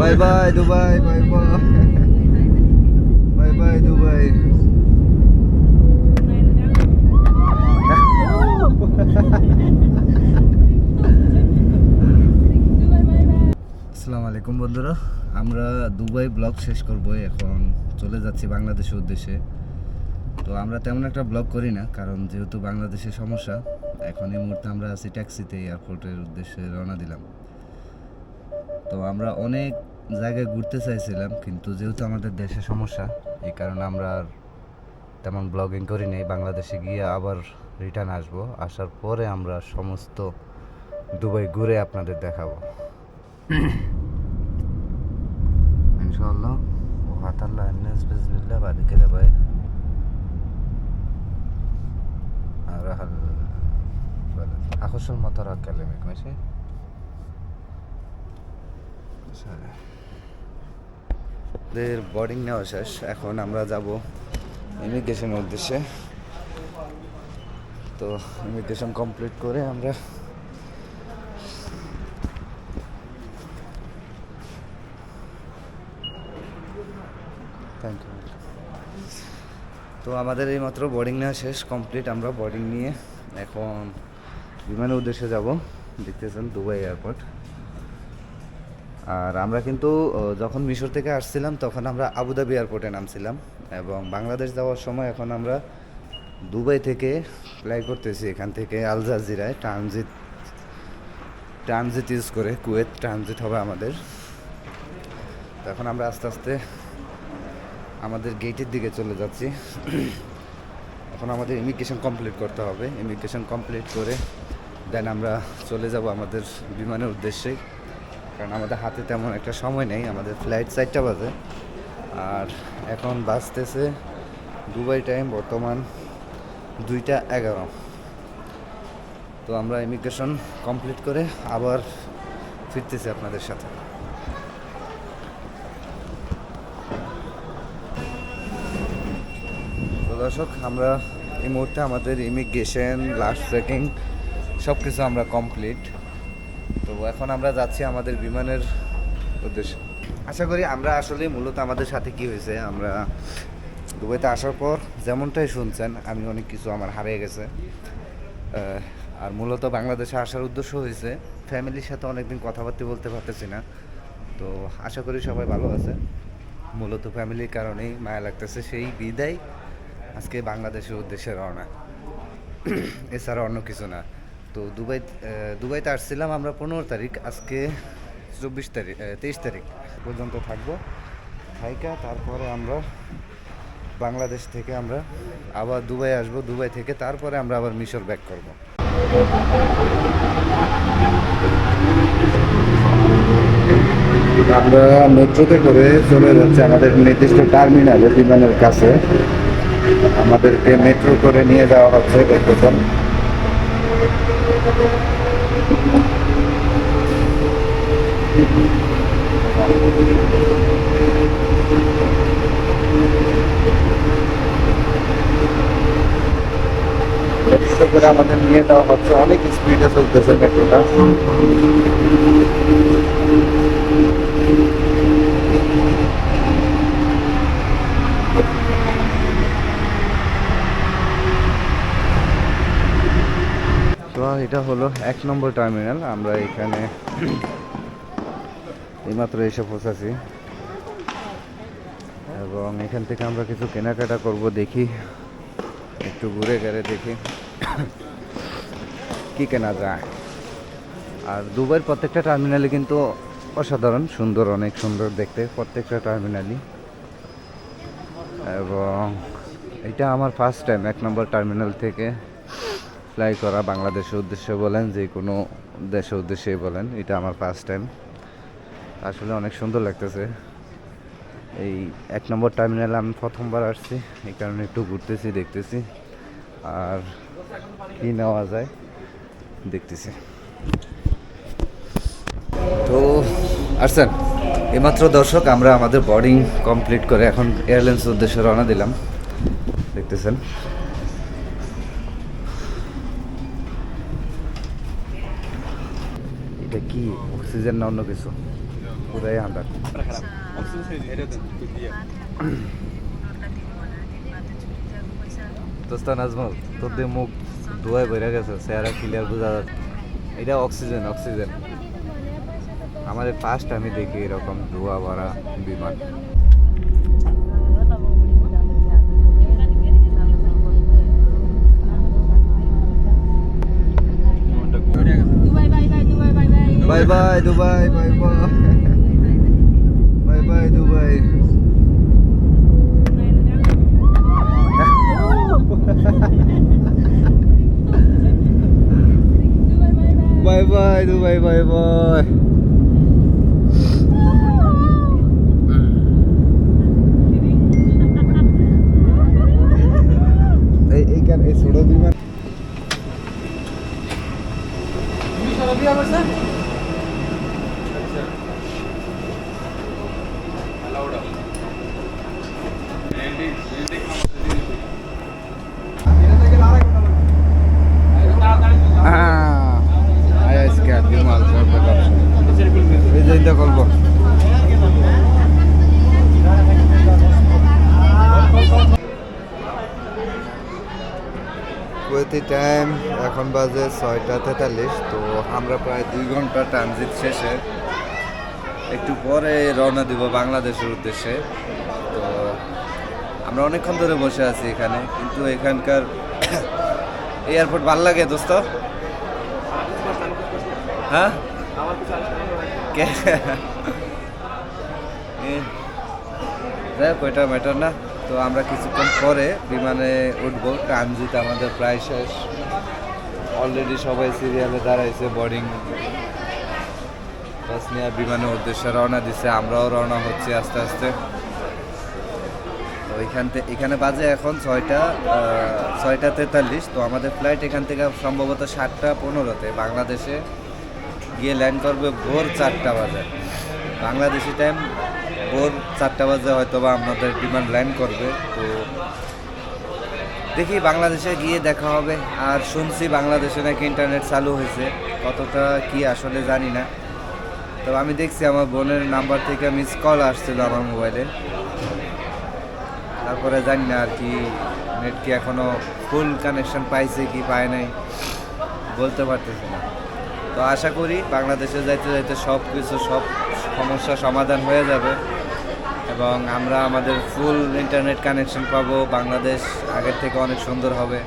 Bye bye Dubai bye bye bye bye Dubai আসসালামু আলাইকুম, বন্ধুরা। আমরা দুবাই ব্লগ শেষ করব। এখন চলে যাচ্ছি বাংলাদেশের উদ্দেশ্যে। তো আমরা তেমন একটা ব্লগ করি না, কারণ যেহেতু বাংলাদেশের সমস্যা, এখন এই মুহূর্তে আমরা আছি ট্যাক্সিতে, এয়ারপোর্টের উদ্দেশ্যে রওনা দিলাম। তো আমরা অনেক জায়গায় ঘুরতে চাইছিলাম, কিন্তু যেহেতু আমাদের দেশে সমস্যা, এই কারণে আমরা আর তেমন ব্লগিং করি নেই। বাংলাদেশে গিয়ে আবার রিটার্ন আসব। আসার পরে আমরা সমস্ত দুবাই ঘুরে আপনাদের দেখাবো। আকর্ষণ মতো রাখ কালে মেঘ মেশে আমাদের বোর্ডিং নেওয়া শেষ। এখন আমরা যাব ইমিগ্রেশনের উদ্দেশ্যে। তো ইমিগ্রেশন কমপ্লিট করে আমরা থ্যাংক ইউ তো আমাদের এইমাত্র বোর্ডিং নেওয়া শেষ। কমপ্লিট আমরা বোর্ডিং নিয়ে এখন বিমানের উদ্দেশ্যে যাব। দেখতেছেন দুবাই এয়ারপোর্ট আর আমরা কিন্তু যখন মিশর থেকে আসছিলাম, তখন আমরা আবুধাবি এয়ারপোর্টে নামছিলাম এবং বাংলাদেশ যাওয়ার সময় এখন আমরা দুবাই থেকে ফ্লাই করতেছি, এখান থেকে আল জাজিরায়। ট্রানজিট ট্রানজিট ইউজ করে, কুয়েত ট্রানজিট হবে আমাদের। তো এখন আমরা আস্তে আস্তে আমাদের গেটের দিকে চলে যাচ্ছি। এখন আমাদের ইমিগ্রেশন কমপ্লিট করতে হবে। ইমিগ্রেশন কমপ্লিট করে দেন আমরা চলে যাব আমাদের বিমানের উদ্দেশ্যে। কারণ আমাদের হাতে তেমন একটা সময় নেই, আমাদের ফ্লাইট চারটা বাজে। আর এখন বাজতেছে দুবাই টাইম বর্তমান দুইটা এগারো। তো আমরা ইমিগ্রেশন কমপ্লিট করে আবার ফিরতেছি আপনাদের সাথে। তো দর্শক, আমরা এই মুহূর্তে আমাদের ইমিগ্রেশন লাস্ট চেকিং সব কিছু আমরা কমপ্লিট তো এখন আমরা যাচ্ছি আমাদের বিমানের উদ্দেশ্যে। আশা করি আমরা আসলে মূলত আমাদের সাথে কি হয়েছে, আমরা দুবাইতে আসার পর যেমনটাই শুনছেন, আমি অনেক কিছু আমার হারিয়ে গেছে। আর মূলত বাংলাদেশে আসার উদ্দেশ্য হয়েছে, ফ্যামিলির সাথে অনেকদিন কথাবার্তা বলতে পারতেছি না। তো আশা করি সবাই ভালো আছে। মূলত ফ্যামিলির কারণেই মায়া লাগতেছে সেই বিদায়। আজকে বাংলাদেশের উদ্দেশ্যে রওনা। এছাড়া অন্য কিছু না। তো দুবাই দুবাইতে আসছিলাম আমরা পনেরো তারিখ, আজকে চব্বিশ তারিখ তেইশ তারিখ পর্যন্ত থাকব। থাইকা, তারপরে আমরা বাংলাদেশ থেকে আমরা আবার দুবাই আসব, দুবাই থেকে তারপরে আমরা আবার মিশর ব্যাক করব। আমরা মেট্রোতে করে চলে যাচ্ছি আমাদের নির্দিষ্ট টার্মিনালে বিমানের কাছে। আমাদেরকে মেট্রো করে নিয়ে যাওয়া হচ্ছে করে আমাদের নিয়ে যাওয়া হচ্ছে অনেক স্পিডে চলতেছে মেট্রোটা তো এটা হলো এক নম্বর টার্মিনাল, আমরা এখানে এইমাত্র এসে পৌঁছাছি। এবং এখান থেকে আমরা কিছু কেনাকাটা করব, দেখি। একটু ঘুরে গেলে দেখি কি কেনা যায়। আর দুবাইয়ের প্রত্যেকটা টার্মিনালে কিন্তু অসাধারণ, সুন্দর, অনেক সুন্দর দেখতে, প্রত্যেকটা টার্মিনালই। এবং এটা আমার ফার্স্ট টাইম এক নম্বর টার্মিনাল থেকে। ফ্লাই করা বাংলাদেশের উদ্দেশ্যে বলেন, যে কোনো দেশের উদ্দেশ্যে বলেন, এটা আমার ফার্স্ট টাইম আসলে অনেক সুন্দর লাগতেছে। এই এক নম্বর টার্মিনালে আমি প্রথমবার আসছি, এই কারণে একটু ঘুরতেছি, দেখতেছি। আর কি নেওয়া যায়, দেখতেছি। তো আসছেন এইমাত্র দর্শক, আমরা আমাদের বোর্ডিং কমপ্লিট করে এখন এয়ারলাইন্স উদ্দেশ্যে রওনা দিলাম। দেখতেছেন এটা কি অক্সিজেন না অন্য কিছু? পুরাই আন্ডার দোস্তা নাজমল, তোর দিয়ে মুখ ধোয়ায় বেড়ে গেছে, চেহারা ক্লিয়ার বোঝা যাচ্ছে। এটা অক্সিজেন অক্সিজেন আমাদের ফার্স্ট আমি দেখি এরকম ধোয়া ভরা বিমান। Bye bye Dubai bye bye bye bye Dubai bye bye Dubai bye bye এই এইখান এই ছোট বিমান Ah, আয় আজকে আর বিমাল সরকার এই যে এটা করব কুয়েতি টাইম এখন বাজে ছয়টা তেতাল্লিশ, তো আমরা প্রায় দুই ঘণ্টা ট্রানজিট শেষে একটু পরে রওনা দিব বাংলাদেশের উদ্দেশ্যে। তো আমরা অনেকক্ষণ ধরে বসে আছি এখানে, কিন্তু এখানকার এয়ারপোর্ট ভালো লাগে দোস্ত? হ্যাঁ? যাই হোক ওইটা ম্যাটার না। তো আমরা কিছুক্ষণ পরে বিমানে উঠবো। ট্রানজিট আমাদের প্রায় শেষ। অলরেডি সবাই সিরিয়ালে দাঁড়াইছে বোর্ডিং বাস নিয়ে বিমানের উদ্দেশ্যে রওনা দিছে। আমরাও রওনা হচ্ছি আস্তে আস্তে। তো এখান থেকে এখানে বাজে এখন ছয়টা ছয়টা তেতাল্লিশ। তো আমাদের ফ্লাইট এখান থেকে সম্ভবত সাতটা পনেরোতে বাংলাদেশে গিয়ে ল্যান্ড করবে ভোর চারটা বাজে। বাংলাদেশি টাইম ভোর চারটা বাজে হয়তো বা আমাদের বিমান ল্যান্ড করবে, তো দেখি বাংলাদেশে গিয়ে দেখা হবে। আর শুনছি বাংলাদেশে নাকি ইন্টারনেট চালু হয়েছে, কতটা কি আসলে জানি না। তো আমি দেখছি আমার বোনের নাম্বার থেকে মিস কল আসছিল আমার মোবাইলে তারপরে জানি না আর কি নেট কি এখনও ফুল কানেকশন পাইছে কি পায় নাই, বলতে পারতেছি না। তো আশা করি বাংলাদেশে যাইতে যাইতে সব কিছু সব সমস্যা সমাধান হয়ে যাবে। এবং আমরা আমাদের ফুল ইন্টারনেট কানেকশন পাবো। বাংলাদেশ আগের থেকে অনেক সুন্দর হবে।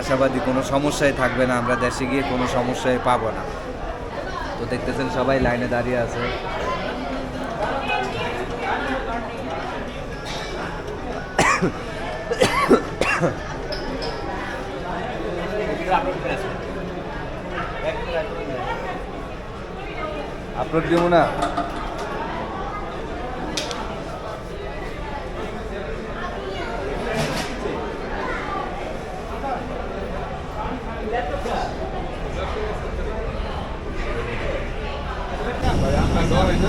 আশাবাদী কোনো সমস্যাই থাকবে না। আমরা দেশে গিয়ে কোনো সমস্যাই পাবো না। তো দেখতেছেন সবাই লাইনে দাঁড়িয়ে আছে। আপলোড দিব না?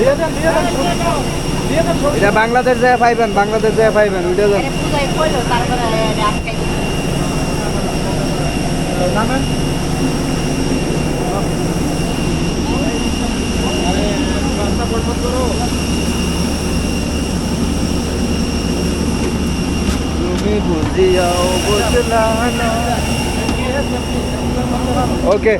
এটা আমার ভাই এটা বাংলাদেশ যায় পাইবেন বাংলাদেশ যায় পাইবেন ওইটা যান। এটা পূজায় কইলো তারপরে আটকাই দিল তুমি বুঝিয়াও বুঝলা না। ওকে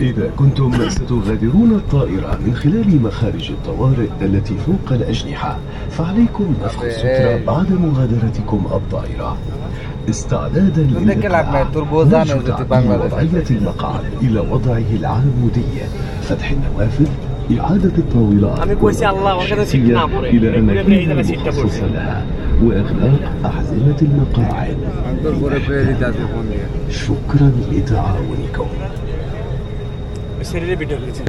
إذا كنتم ستغادرون الطائرة من خلال مخارج الطوارئ التي فوق الأجنحة فعليكم نفخ السترة بعد مغادرتكم الطائرة. استعدادا للمقعد تعديل وضعية المقعد إلى وضعه العامودي فتح النوافذ إعادة الطاولات إلى أماكن مخصصة لها وإغلاق أحزمة المقاعد. شكرا لتعاونكم. meseleyle bir devletin.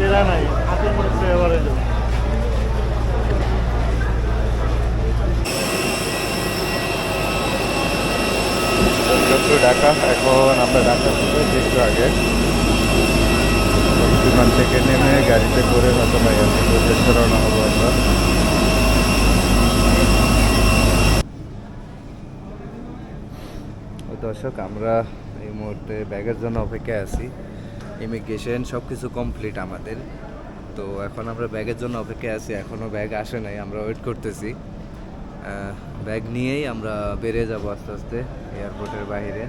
তেরা নাই, হাতের মধ্যে ঢাকা, এখন আমরা ঢাকা থেকে একটু আগে বিমান থেকে নেমে গাড়িতে করে হয়তো বা উদ্দেশ্যে রওনা হব আমরা দর্শক, আমরা এই মুহূর্তে ব্যাগের জন্য অপেক্ষায় আছি। ইমিগ্রেশন সব কিছু কমপ্লিট আমাদের। তো এখন আমরা ব্যাগের জন্য অপেক্ষায় আছি এখনও ব্যাগ আসে নাই, আমরা ওয়েট করতেছি। ব্যাগ নিয়েই আমরা বেরিয়ে যাব আস্তে আস্তে এয়ারপোর্টের বাইরে।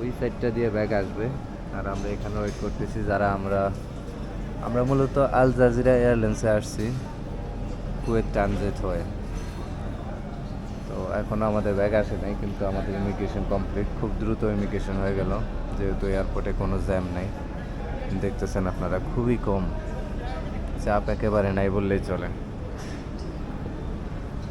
ওই সাইডটা দিয়ে ব্যাগ আসবে, আর আমরা এখানে ওয়েট করতেছি যারা আমরা আমরা মূলত আল জাজিরা এয়ারলাইন্সে আসছি, কুয়েত ট্রানজিট হয়ে। তো এখনও আমাদের ব্যাগ আসে নাই, কিন্তু আমাদের ইমিগ্রেশন কমপ্লিট খুব দ্রুত ইমিগ্রেশন হয়ে গেল। যেহেতু এয়ারপোর্টে কোনো জ্যাম নেই দেখতেছেন আপনারা খুবই কম। চাপ একেবারে নাই বললেই চলে।